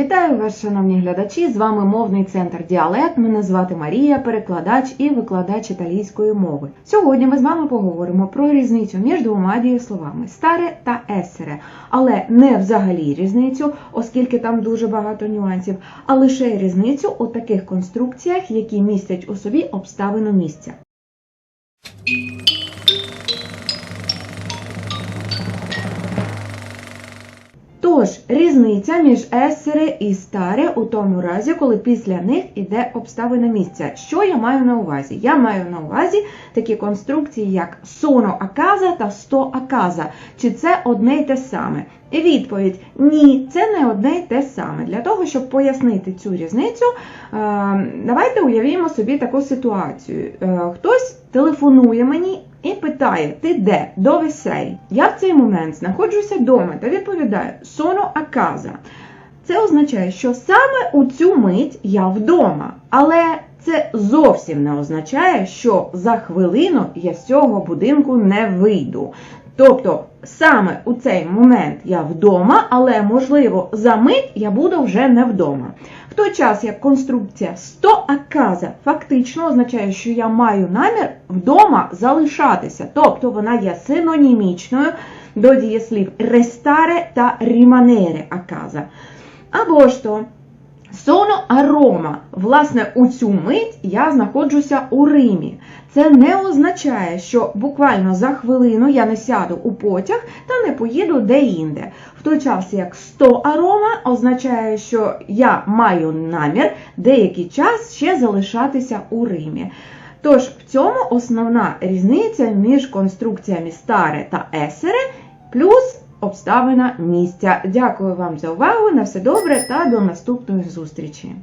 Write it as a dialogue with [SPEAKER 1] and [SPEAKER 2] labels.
[SPEAKER 1] Вітаю вас, шановні глядачі! З вами мовний центр Діалект. Мене звати Марія, перекладач і викладач італійської мови. Сьогодні ми з вами поговоримо про різницю між двома дієсловами старе та есере, але не взагалі різницю, оскільки там дуже багато нюансів, а лише різницю у таких конструкціях, які містять у собі обставину місця. Тож, різниця між есере і старе у тому разі, коли після них іде обставина місця. Що я маю на увазі? Я маю на увазі такі конструкції, як a casa та a casa. Чи це одне й те саме? І відповідь ні, це не одне й те саме. Для того, щоб пояснити цю різницю, е, давайте уявімо собі таку ситуацію. Е, Хтось телефонує мені і питає, ти де? До веселі. Я в цей момент знаходжуся вдома та sono a casa. Це означає, що саме у цю мить я вдома. Але це зовсім не означає, що за хвилину я з цього будинку не вийду. Тобто саме у цей момент я вдома, але можливо за мить я буду вже не вдома. В той час як конструкція 100 аказа фактично означає, що я маю намір вдома залишатися, тобто вона є синонімічною до дієслів restare та a casa. Або ж то Соно а Рома. Власне, у цю мить я знаходжуся у Римі. Це не означає, що буквально за хвилину я не сяду у потяг та не поїду де-інде. В той час як 100 арома означає, що я маю намір деякий час ще залишатися у Римі. Тож в цьому основна різниця між конструкціями старе та есере плюс обставина місця. Дякую вам за увагу. На все добре та до наступної зустрічі!